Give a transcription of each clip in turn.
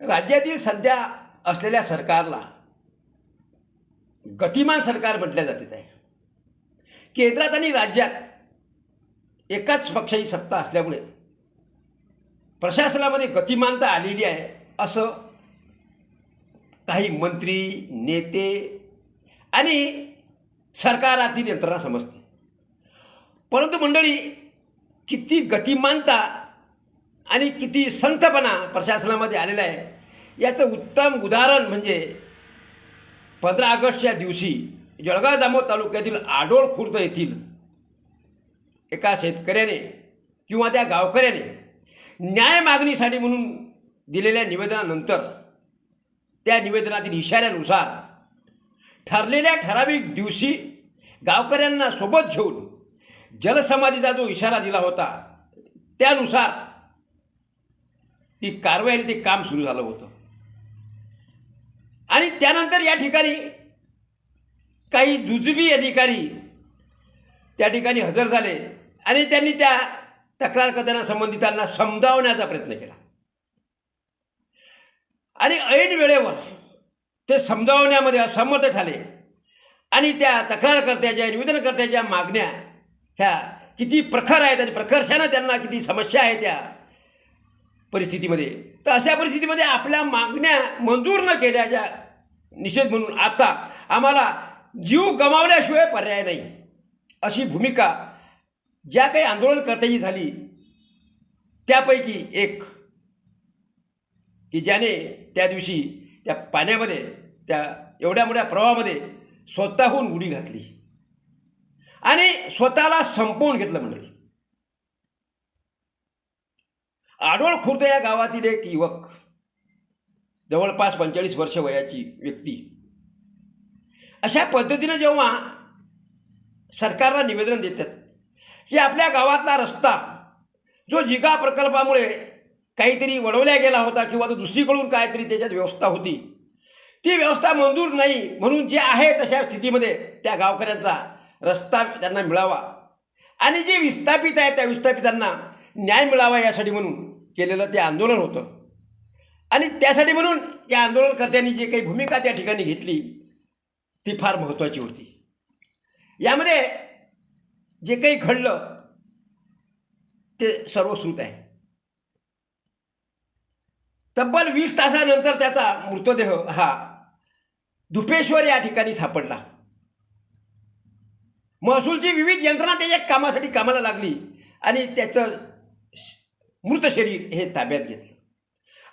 राज्यातील सध्या असलेल्या सरकारला गतिमान सरकार म्हटल्या जाते आहे केंद्रात आणि राज्यात एकाच पक्षाची सत्ता असल्यामुळे प्रशासनामध्ये गतिमानता आलेली आहे असं काही मंत्री नेते आणि सरकारातील यंत्रणा समजते. परंतु मंडळी किती गतिमानता आणि किती संतपणा प्रशासनामध्ये आलेला आहे. याचं उत्तम उदाहरण म्हणजे पंधरा ऑगस्टच्या दिवशी जळगाव जामोद तालुक्यातील आडोळ खुर्द येथील एका शेतकऱ्याने किंवा त्या गावकऱ्याने न्याय मागणीसाठी म्हणून दिलेल्या निवेदनानंतर त्या निवेदनातील इशाऱ्यानुसार ठरलेल्या ठराविक दिवशी गावकऱ्यांना सोबत घेऊन जलसमाधीचा जो इशारा दिला होता त्यानुसार ती कारवाई आणि ते काम सुरू झालं होतं. आणि त्यानंतर या ठिकाणी काही जुजबी अधिकारी त्या ठिकाणी हजर झाले आणि त्यांनी त्या तक्रारकर्त्यांना संबंधितांना समजावण्याचा प्रयत्न केला. आणि ऐन वेळेवर ते समजावण्यामध्ये असमर्थ ठरले आणि त्या तक्रारकर्त्याच्या निवेदनकर्त्याच्या मागण्या ह्या किती प्रखर आहेत आणि प्रखरशानं त्यांना किती समस्या आहेत त्या परिस्थितीमध्ये. तर अशा परिस्थितीमध्ये आपल्या मागण्या मंजूर न केल्याच्या निषेध म्हणून आता आम्हाला जीव गमावल्याशिवाय पर्याय नाही. अशी भूमिका ज्या काही आंदोलनकर्त्याची झाली त्यापैकी एक की ज्याने त्या दिवशी त्या पाण्यामध्ये त्या एवढ्या मोठ्या प्रवाहामध्ये स्वतःहून उडी घातली. आणि स्वतःला संपवून घेतलं मंडळी आडोळ खुर्द या गावातील एक युवक जवळपास पंचेचाळीस वर्ष वयाची व्यक्ती. अशा पद्धतीनं जेव्हा सरकारला निवेदन देतात की आपल्या गावातला रस्ता जो जिगा प्रकल्पामुळे काहीतरी वळवल्या गेला होता किंवा तो दुसरीकडून काहीतरी त्याच्यात व्यवस्था होती ती व्यवस्था मंजूर नाही म्हणून जे आहे तशा स्थितीमध्ये त्या गावकऱ्यांचा रस्ता त्यांना मिळावा. आणि जे विस्थापित आहेत त्या विस्थापितांना न्याय मिळावा यासाठी म्हणून केलेलं ते आंदोलन होतं. आणि त्यासाठी म्हणून या आंदोलनकर्त्यांनी जे काही भूमिका त्या ठिकाणी घेतली ती फार महत्त्वाची होती. यामध्ये जे काही घडलं ते सर्वश्रुत आहे. तब्बल वीस तासानंतर त्याचा मृतदेह हा धुपेश्वर या ठिकाणी सापडला. महसूलची विविध यंत्रणा त्याच्या कामासाठी कामाला लागली आणि त्याचं मृत शरीर हे ताब्यात घेतलं.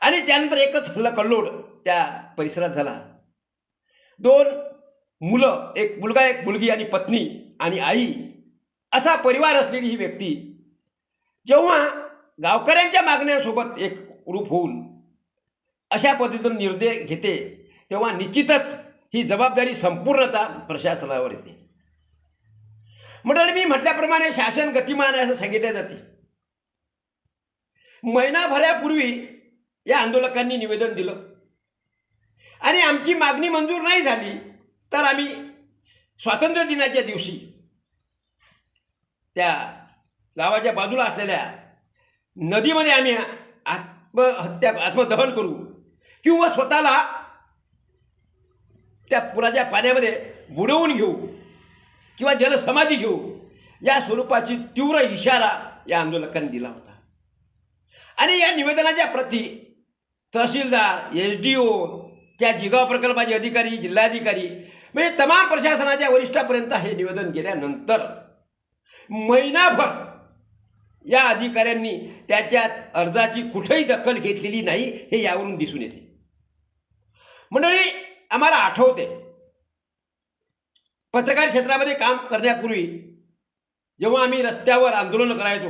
आणि त्यानंतर एकच हल्ला कल्लोड त्या परिसरात झाला. दोन मुलं एक मुलगा एक मुलगी आणि पत्नी आणि आई असा परिवार असलेली ही व्यक्ती जेव्हा गावकऱ्यांच्या मागण्यासोबत एक रूप होऊन अशा पद्धतीनं निर्णय घेते तेव्हा निश्चितच ही जबाबदारी संपूर्णता प्रशासनावर येते. मंडळी मी म्हटल्याप्रमाणे शासन गतिमान आहे असं सांगितले जाते. महिनाभरापूर्वी या आंदोलकांनी निवेदन दिलं. आणि आमची मागणी मंजूर नाही झाली तर आम्ही स्वातंत्र्य दिनाच्या दिवशी त्या गावाच्या बाजूला असलेल्या नदीमध्ये आम्ही आत्महत्या आत्मदहन करू किंवा स्वतःला त्या पुराच्या पाण्यामध्ये बुडवून घेऊ किंवा जलसमाधी घेऊ या स्वरूपाची तीव्र इशारा या आंदोलकांनी दिला होता. आणि या निवेदनाच्या प्रती तहसीलदार एस डी ओ त्या जिगाव प्रकल्पाचे अधिकारी जिल्हाधिकारी म्हणजे तमाम प्रशासनाच्या वरिष्ठापर्यंत हे निवेदन गेल्यानंतर महिनाभर या अधिकाऱ्यांनी त्याच्यात अर्जाची कुठेही दखल घेतलेली नाही हे यावरून दिसून येते. मंडळी आम्हाला आठवते पत्रकार क्षेत्रामध्ये काम करण्यापूर्वी जेव्हा आम्ही रस्त्यावर आंदोलन करायचो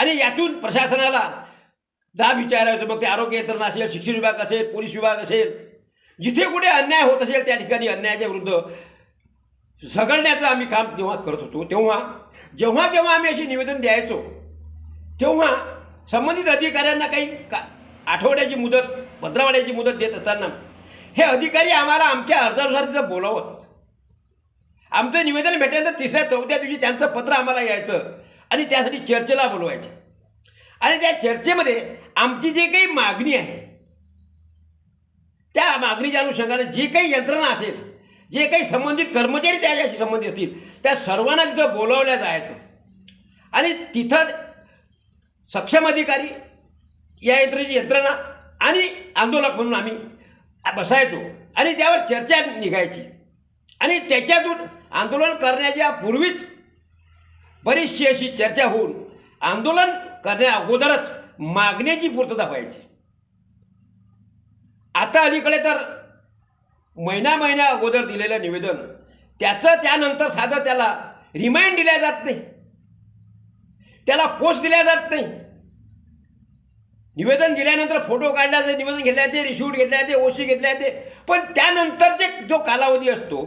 आणि यातून प्रशासनाला जाब विचारायचं मग ते आरोग्य यंत्रणा असेल शिक्षण विभाग असेल पोलीस विभाग असेल जिथे कुठे अन्याय होत असेल त्या ठिकाणी अन्यायाच्या विरुद्ध झगडण्याचं आम्ही काम जेव्हा करत होतो तेव्हा जेव्हा जेव्हा आम्ही असे निवेदन द्यायचो तेव्हा संबंधित अधिकाऱ्यांना काही का आठवड्याची मुदत पंधरावड्याची मुदत देत असताना हे अधिकारी आम्हाला आमच्या अर्जानुसार तिथं बोलावत. आमचं निवेदन भेटल्यानंतर तिसऱ्या चौथ्या दिवशी त्यांचं पत्र आम्हाला यायचं. आणि त्यासाठी चर्चेला बोलवायचे. आणि त्या चर्चेमध्ये आमची जी काही मागणी आहे त्या मागणीच्या अनुषंगाने जे काही यंत्रणा असेल जे काही संबंधित कर्मचारी त्याच्याशी संबंधित असतील त्या सर्वांना तिथं बोलावल्या जायचं. आणि तिथं सक्षम अधिकारी या यंत्रणेची यंत्रणा आणि आंदोलक म्हणून आम्ही बसायचो. आणि त्यावर चर्चा निघायची. आणि त्याच्यातून आंदोलन करण्याच्या पूर्वीच बरीचशी अशी चर्चा होऊन आंदोलन करण्या अगोदरच मागण्याची पूर्तता व्हायची. आता अलीकडे तर महिना महिन्या अगोदर दिलेलं निवेदन त्याचं त्यानंतर साधं त्याला रिमाइंड दिल्या जात नाही. त्याला पोस्ट दिल्या जात नाही. निवेदन दिल्यानंतर फोटो काढला जाते निवेदन घेतल्या जाते रिशूट घेतल्या जाते ओशी घेतल्या जाते. पण त्यानंतरचे जो कालावधी असतो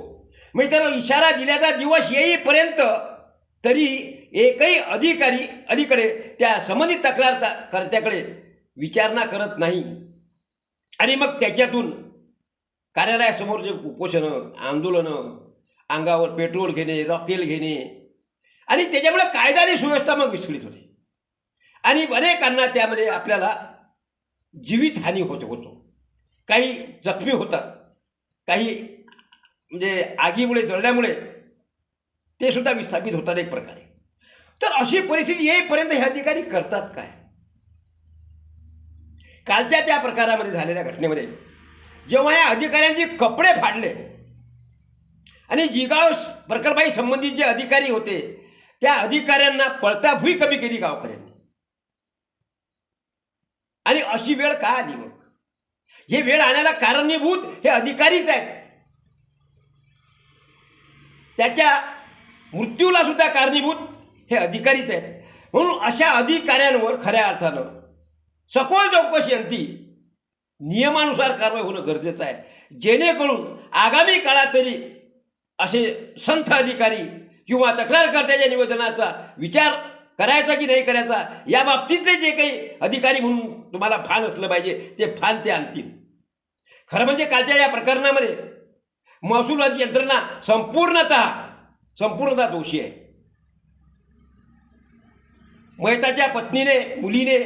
म्हणजे त्याला इशारा दिल्याचा दिवस येईपर्यंत तरी एकही अधिकारी अलीकडे त्या संबंधित तक्रार कर्त्याकडे विचारणा करत नाही. आणि मग त्याच्यातून कार्यालयासमोर जे उपोषणं आंदोलनं अंगावर पेट्रोल घेणे रॉकेल घेणे आणि त्याच्यामुळे कायदा आणि सुव्यवस्था मग विस्कळीत होते. आणि अनेकांना त्यामध्ये आपल्याला जीवितहानी होत होतो. काही जखमी होतात. काही म्हणजे आगीमुळे जळल्यामुळे ते सुद्धा विस्थापित होतात एक प्रकारे. तर अशी परिस्थिती येईपर्यंत हे अधिकारी करतात काय? कालच्या त्या प्रकारामध्ये झालेल्या घटनेमध्ये जेव्हा या अधिकाऱ्यांचे कपडे फाडले आणि जिगाव प्रकल्पाशी संबंधित जे अधिकारी होते त्या अधिकाऱ्यांना पळता भुई कमी केली गावकऱ्यांनी. आणि अशी वेळ का आली मग? हे वेळ आणायला कारणीभूत हे अधिकारीच आहेत. त्याच्या मृत्यूला सुद्धा कारणीभूत हे अधिकारीच आहेत. म्हणून अशा अधिकाऱ्यांवर खऱ्या अर्थानं सखोल चौकशी अंती नियमानुसार कारवाई होणं गरजेचं आहे. जेणेकरून आगामी काळात तरी असे संथ अधिकारी किंवा तक्रारकर्त्याच्या निवेदनाचा विचार करायचा की नाही करायचा या बाबतीतले जे काही अधिकारी म्हणून तुम्हाला फान असलं पाहिजे ते फान ते आणतील. खरं म्हणजे कालच्या या प्रकरणामध्ये महसूल यंत्रणा संपूर्णतः संपूर्णतः दोषी आहे. मयताच्या पत्नीने मुलीने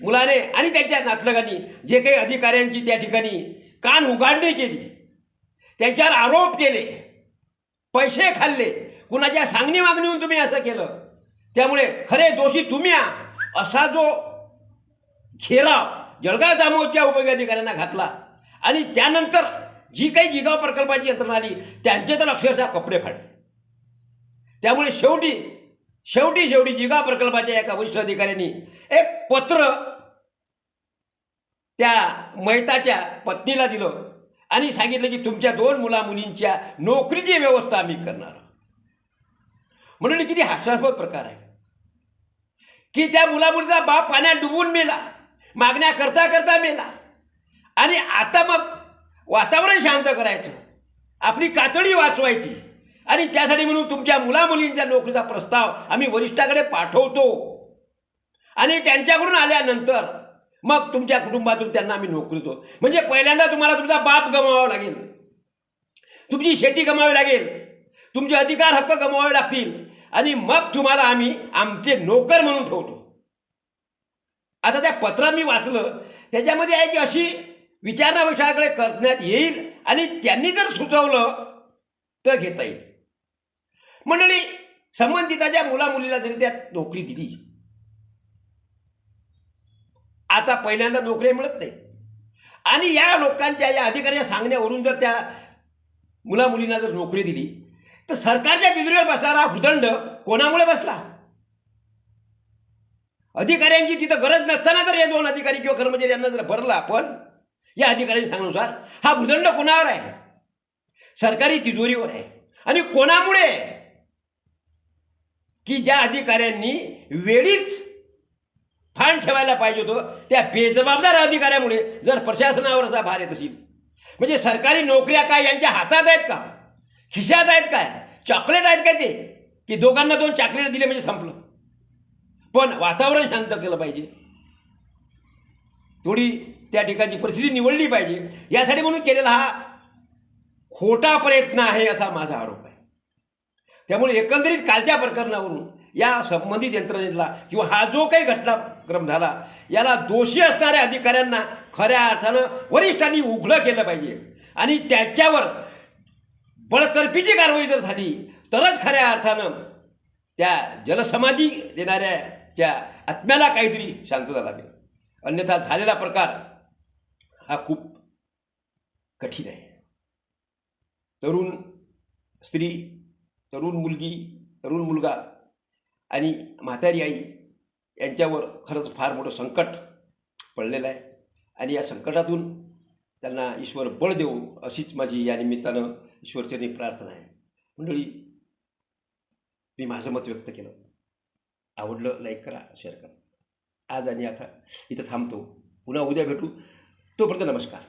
मुलाने आणि त्यांच्या नातलगांनी जे काही अधिकाऱ्यांची त्या ठिकाणी कान उघाडणी केली त्यांच्यावर आरोप केले पैसे खाल्ले. कुणाच्या सांगणी मागणीहून तुम्ही असं केलं? त्यामुळे खरे दोषी तुम्ही असा जो घेराव जळगाव जामोदच्या उपयोगी अधिकाऱ्यांना घातला आणि त्यानंतर जी काही जिगाव प्रकल्पाची यंत्रणा आली त्यांचे तर अक्षरशः कपडे फाडले. त्यामुळे शेवटी शेवटी शेवटी जिगा प्रकल्पाच्या एका वरिष्ठ अधिकाऱ्यांनी एक पत्र त्या मैताच्या पत्नीला दिलं आणि सांगितलं की तुमच्या दोन मुला मुलींच्या नोकरीची व्यवस्था आम्ही करणार म्हणून किती हास्यास्पद प्रकार आहे. की त्या मुलामुलीचा बाप पाण्यात डुबून मेला मागण्या करता करता मेला. आणि आता मग वातावरण शांत करायचं आपली कातडी वाचवायची. आणि त्यासाठी म्हणून तुमच्या मुलामुलींच्या नोकरीचा प्रस्ताव आम्ही वरिष्ठाकडे पाठवतो. आणि त्यांच्याकडून आल्यानंतर मग तुमच्या कुटुंबातून त्यांना आम्ही नोकरी देतो. म्हणजे पहिल्यांदा तुम्हाला तुमचा बाप गमावावा लागेल. तुमची शेती गमावी लागेल. तुमचे अधिकार हक्क गमावावे लागतील. आणि मग तुम्हाला आम्ही आमचे नोकर म्हणून ठेवतो. आता त्या पत्रात मी वाचलं त्याच्यामध्ये आहे की अशी विचारणा विषयाकडे करण्यात येईल आणि त्यांनी जर सुचवलं तर घेता येईल. मंडळी संबंधिताच्या मुलामुलीला जरी त्यात नोकरी दिली. आता पहिल्यांदा नोकरी मिळत नाही. आणि या लोकांच्या या अधिकाऱ्याच्या सांगण्यावरून जर त्या मुलामुलींना जर नोकरी दिली तर सरकारच्या तिजोरीवर बसणारा भूदंड कोणामुळे बसला? अधिकाऱ्यांची तिथं गरज नसताना जर हे दोन अधिकारी किंवा कर्मचारी यांना जर भरला आपण या अधिकाऱ्यांच्या सांगण्यानुसार हा भूदंड कोणावर आहे? सरकारी तिजोरीवर आहे. आणि कोणामुळे? आहे? की ज्या अधिकाऱ्यांनी वेळीच फान ठेवायला पाहिजे होतं त्या बेजबाबदार अधिकाऱ्यामुळे जर प्रशासनावर असा भार येत असेल. म्हणजे सरकारी नोकऱ्या काय यांच्या हातात आहेत का? खिशात आहेत काय? चॉकलेट आहेत काय ते? की दोघांना दोन चॉकलेट दिले म्हणजे संपलं. पण वातावरण शांत केलं पाहिजे. थोडी त्या ठिकाणची परिस्थिती निवडली पाहिजे. यासाठी म्हणून केलेला हा खोटा प्रयत्न आहे असा माझा आरोप आहे. त्यामुळे एकंदरीत कालच्या प्रकरणावरून या संबंधित यंत्रणेला किंवा हा जो काही घटनाक्रम झाला याला दोषी असणाऱ्या अधिकाऱ्यांना खऱ्या अर्थानं वरिष्ठांनी उघडं केलं पाहिजे. आणि त्याच्यावर बळतर्फीची कारवाई जर झाली तरच खऱ्या अर्थानं त्या जलसमाधी देणाऱ्याच्या आत्म्याला काहीतरी शांतता लागेल अन्यथा झालेला प्रकार हा खूप कठीण आहे. तरुण स्त्री तरुण मुलगी तरुण मुलगा आणि म्हातारी आई यांच्यावर खरंच फार मोठं संकट पडलेलं आहे. आणि या संकटातून त्यांना ईश्वर बळ देऊ अशीच माझी या निमित्तानं ईश्वरचरणी प्रार्थना आहे. मंडळी मी माझं मत व्यक्त केलं. आवडलं लाईक करा शेअर करा. आज आणि आता इथं थांबतो. पुन्हा उद्या भेटू. तोपर्यंत नमस्कार.